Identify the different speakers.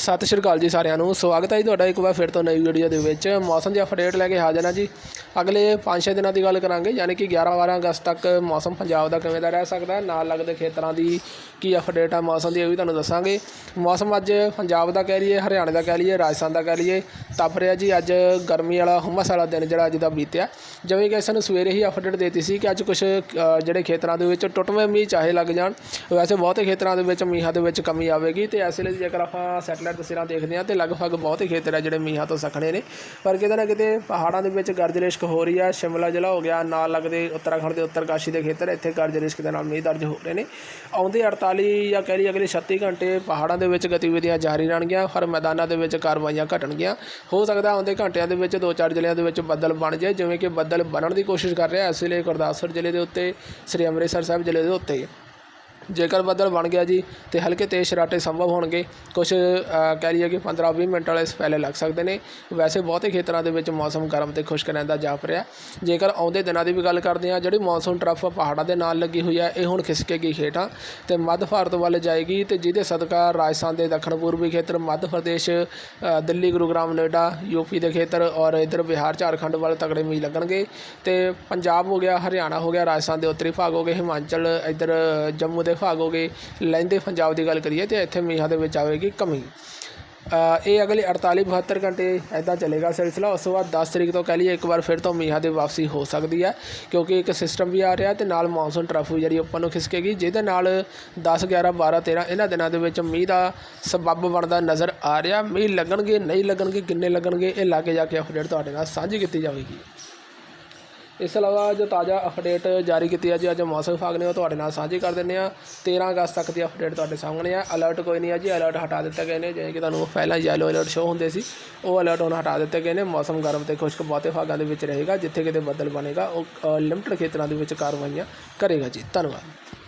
Speaker 1: ਸਤਿ ਸ਼੍ਰੀ ਅਕਾਲ ਜੀ ਸਾਰਿਆਂ ਨੂੰ। ਸਵਾਗਤ ਹੈ ਜੀ ਤੁਹਾਡਾ ਇੱਕ ਵਾਰ ਫਿਰ ਤੋਂ ਨਵੀਂ ਵੀਡੀਓ ਦੇ ਵਿੱਚ। ਮੌਸਮ ਦੀ ਅਪਡੇਟ ਲੈ ਕੇ ਹਾਜ਼ਰ ਹਾਂ ਜੀ। ਅਗਲੇ 5-6 ਦਿਨਾਂ ਦੀ ਗੱਲ ਕਰਾਂਗੇ, ਯਾਨੀ ਕਿ 11-12 ਅਗਸਤ ਤੱਕ ਮੌਸਮ ਪੰਜਾਬ ਦਾ ਕਿਵੇਂ ਦਾ ਰਹਿ ਸਕਦਾ ਹੈ, ਨਾਲ ਲੱਗਦੇ ਖੇਤਰਾਂ ਦੀ ਕੀ ਅਪਡੇਟ ਆ, ਮੌਸਮ ਦੀ ਇਹ ਵੀ ਤੁਹਾਨੂੰ ਦੱਸਾਂਗੇ। ਮੌਸਮ ਅੱਜ ਪੰਜਾਬ ਦਾ ਕਹਿ ਲਈਏ, ਹਰਿਆਣਾ ਦਾ ਕਹਿ ਲਈਏ, ਰਾਜਸਥਾਨ ਦਾ ਕਹਿ ਲਈਏ। ਤਪ ਰਿਹਾ ਜੀ, ਅੱਜ ਗਰਮੀ ਵਾਲਾ ਹੁਮਸ ਵਾਲਾ ਦਿਨ ਜਿਹੜਾ ਅੱਜ ਦਾ ਬੀਤਿਆ। ਜਿਵੇਂ ਕਿ ਸਾਨੂੰ ਸਵੇਰੇ ਹੀ ਅਪਡੇਟ ਦੇਤੀ ਸੀ ਕਿ ਅੱਜ ਕੁਝ ਜਿਹੜੇ ਖੇਤਰਾਂ ਦੇ ਵਿੱਚ ਟੁੱਟਵੇਂ ਮੀਂਹ ਚਾਹੇ ਲੱਗ ਜਾਣ। ਵੈਸੇ ਬਹੁਤੇ ਖੇਤਰਾਂ ਦੇ ਵਿੱਚ ਮੀਂਹਾਂ ਦੇ ਵਿੱਚ ਕਮੀ ਆਵੇਗੀ ਤੇ ਇਸ ਲਈ ਜੇਕਰ ਆਪਾਂ ਸੈਟਲਾਈਟ ਤਸਵੀਰਾਂ ਦੇਖਦੇ ਹਾਂ ਤੇ ਲਗਭਗ ਬਹੁਤੇ ਖੇਤਰ ਆ ਜਿਹੜੇ ਮੀਂਹਾਂ ਤੋਂ ਸਖਣੇ ਨੇ। ਪਰ ਕਿਤੇ ਨਾ ਕਿਤੇ ਪਹਾੜਾਂ ਦੇ ਵਿੱਚ ਗਰਜ ਰਿਸ਼ਕ ਹੋ ਰਹੀ ਆ। ਸ਼ਿਮਲਾ ਜ਼ਿਲ੍ਹਾ ਹੋ ਗਿਆ, ਨਾਲ ਲੱਗਦੇ ਉੱਤਰਾਖੰਡ ਦੇ ਉੱਤਰਕਾਸ਼ੀ ਦੇ ਖੇਤਰ ਇੱਥੇ ਗਰਜ ਰਿਸ਼ਕ ਦੇ ਨਾਲ ਮੀਂਹ ਦਰਜ ਹੋ ਰਹੇ ਨੇ। ਆਉਂਦੇ 48 ਜਾਂ ਕਹਿ ਲਈਏ ਅਗਲੇ 36 ਘੰਟੇ ਪਹਾੜਾਂ ਦੇ ਵਿੱਚ ਗਤੀਵਿਧੀਆਂ ਜਾਰੀ ਰਹਿਣਗੀਆਂ, ਹਰ ਮੈਦਾਨਾਂ ਦੇ ਵਿੱਚ ਕਾਰਵਾਈਆਂ ਘਟਣਗੀਆਂ। ਹੋ ਸਕਦਾ ਆਉਂਦੇ ਘੰਟਿਆਂ ਦੇ ਵਿੱਚ ਦੋ ਚਾਰ ਜ਼ਿਲ੍ਹਿਆਂ ਦੇ ਵਿੱਚ ਬੱਦਲ ਬਣ ਜਾਏ, ਜਿਵੇਂ ਕਿ ਬੱਦਲ ਬਣਨ ਦੀ ਕੋਸ਼ਿਸ਼ ਕਰ ਰਿਹਾ ਇਸ ਲਈ ਗੁਰਦਾਸਪੁਰ ਜ਼ਿਲ੍ਹੇ ਦੇ ਉੱਤੇ, ਸ੍ਰੀ ਅੰਮ੍ਰਿਤਸਰ ਸਾਹਿਬ ਜ਼ਿਲ੍ਹੇ ਦੇ ਉੱਤੇ। ਜੇਕਰ ਬੱਦਲ ਬਣ ਗਿਆ ਜੀ ਤੇ ਹਲਕੇ ਤੇਜ਼ ਸ਼ਰਾਟੇ ਸੰਭਵ ਹੋਣਗੇ। ਕੁਝ ਕਹਿ ਲਈਏ ਕਿ 15-20 ਮਿੰਟ ਵਾਲੇ ਸਪੈਲੇ ਲੱਗ ਸਕਦੇ ਨੇ। ਵੈਸੇ ਬਹੁਤੇ ਖੇਤਰਾਂ ਦੇ ਵਿੱਚ ਮੌਸਮ ਗਰਮ ਤੇ ਖੁਸ਼ਕ ਰਹਿੰਦਾ ਜਾਪ ਰਿਹਾ। ਜੇਕਰ ਆਉਂਦੇ ਦਿਨਾਂ ਦੀ ਵੀ ਗੱਲ ਕਰਦੇ ਹਾਂ ਜਿਹੜੀ ਮੌਨਸੂਨ ਟਰਫ ਪਹਾੜਾਂ ਦੇ ਨਾਲ ਲੱਗੀ ਹੋਈ ਹੈ ਇਹ ਹੁਣ ਖਿਸਕੇਗੀ ਹੇਠਾਂ ਤੇ ਮੱਧ ਭਾਰਤ ਵੱਲ ਜਾਏਗੀ ਤੇ ਜਿਹਦੇ ਸਦਕਾ ਰਾਜਸਥਾਨ ਦੇ ਦੱਖਣ ਪੂਰਬੀ ਖੇਤਰ ਮੱਧ ਪ੍ਰਦੇਸ਼ ਅ, ਦਿੱਲੀ ਗੁਰੂਗ੍ਰਾਮ ਨੋਇਡਾ ਯੂਪੀ ਦੇ ਖੇਤਰ ਔਰ ਇਧਰ ਬਿਹਾਰ ਝਾਰਖੰਡ ਵੱਲ ਤਗੜੇ ਮੀਂਹ ਲੱਗਣਗੇ। ਤੇ ਪੰਜਾਬ ਹੋ ਗਿਆ ਹਰਿਆਣਾ ਹੋ ਗਿਆ ਰਾਜਸਥਾਨ ਦੇ ਉੱਤਰੀ ਭਾਗ ਹੋ ਗਏ ਹਿਮਾਚਲ ਇਧਰ ਜੰਮੂ ਦੇ ਭਾਗ ਹੋ ਗਏ। ਲਹਿੰਦੇ ਪੰਜਾਬ ਦੀ ਗੱਲ ਕਰੀਏ ਤੇ ਇੱਥੇ ਮੀਂਹਾਂ ਦੇ ਵਿੱਚ ਆਵੇਗੀ ਕਮੀ। ਇਹ ਅਗਲੇ 48 72 ਘੰਟੇ ਐਦਾਂ ਚੱਲੇਗਾ ਸਿਲਸਿਲਾ। ਉਸ ਤੋਂ ਬਾਅਦ 10 ਤਰੀਕ ਤੋਂ ਕਹਿ ਲਈਏ ਇੱਕ ਵਾਰ ਫਿਰ ਤੋਂ ਮੀਂਹਾਂ ਦੀ ਵਾਪਸੀ ਹੋ ਸਕਦੀ ਹੈ, ਕਿਉਂਕਿ ਇੱਕ ਸਿਸਟਮ ਵੀ ਆ ਰਿਹਾ ਤੇ ਨਾਲ ਮੌਨਸੂਨ ਟਰਫ ਜਿਹੜੀ ਉੱਪਰ ਨੂੰ ਖਿਸਕੇਗੀ, ਜਿਹਦੇ ਨਾਲ 10 11 12 13 ਇਹਨਾਂ ਦਿਨਾਂ ਦੇ ਵਿੱਚ ਮੀਂਹ ਦਾ ਸਬੱਬ ਬਣਦਾ ਨਜ਼ਰ ਆ ਰਿਹਾ। ਮੀਂਹ ਲੱਗਣਗੇ, ਨਹੀਂ ਲੱਗਣਗੇ, ਕਿੰਨੇ ਲੱਗਣਗੇ, ਇਹ ਲਾ ਕੇ ਜਾ ਕੇ ਅਪਡੇਟ ਤੁਹਾਡੇ ਨਾਲ ਸਾਂਝੀ ਕੀਤੀ ਜਾਵੇਗੀ। ਇਸ ਤੋਂ ਇਲਾਵਾ ਜੋ ਤਾਜ਼ਾ ਅਪਡੇਟ ਜਾਰੀ ਕੀਤੀ ਹੈ ਜੀ। ਅੱਜ ਮੌਸਮ ਵਿਭਾਗ ਨੇ ਉਹ ਤੁਹਾਡੇ ਨਾਲ ਸਾਂਝੀ ਕਰ ਦਿੰਦੇ ਆ 13 ਅਗਸਤ ਤੱਕ ਦੀ ਅਪਡੇਟ ਤੁਹਾਡੇ ਸਾਹਮਣੇ ਆ ਅਲਰਟ ਕੋਈ ਨਹੀਂ ਹੈ ਜੀ। ਅਲਰਟ ਹਟਾ ਦਿੱਤੇ ਗਏ ਨੇ। ਜਿਵੇਂ ਕਿ ਤੁਹਾਨੂੰ ਪਹਿਲਾਂ ਯੈਲੋ ਅਲਰਟ ਸ਼ੋ ਹੁੰਦੇ ਸੀ। ਉਹ ਅਲਰਟ ਹੁਣ ਹਟਾ ਦਿੱਤੇ ਗਏ ਨੇ। ਮੌਸਮ ਗਰਮ ਤੇ ਖੁਸ਼ਕ ਬਹੁਤੇ ਭਾਗਾਂ ਦੇ ਵਿੱਚ ਰਹੇਗਾ। ਜਿੱਥੇ ਕਿਤੇ ਬੱਦਲ ਬਣੇਗਾ, ਉਹ ਲਿਮਟਡ ਖੇਤਰਾਂ ਦੇ ਵਿੱਚ ਕਾਰਵਾਈਆਂ ਕਰੇਗਾ ਜੀ। ਧੰਨਵਾਦ।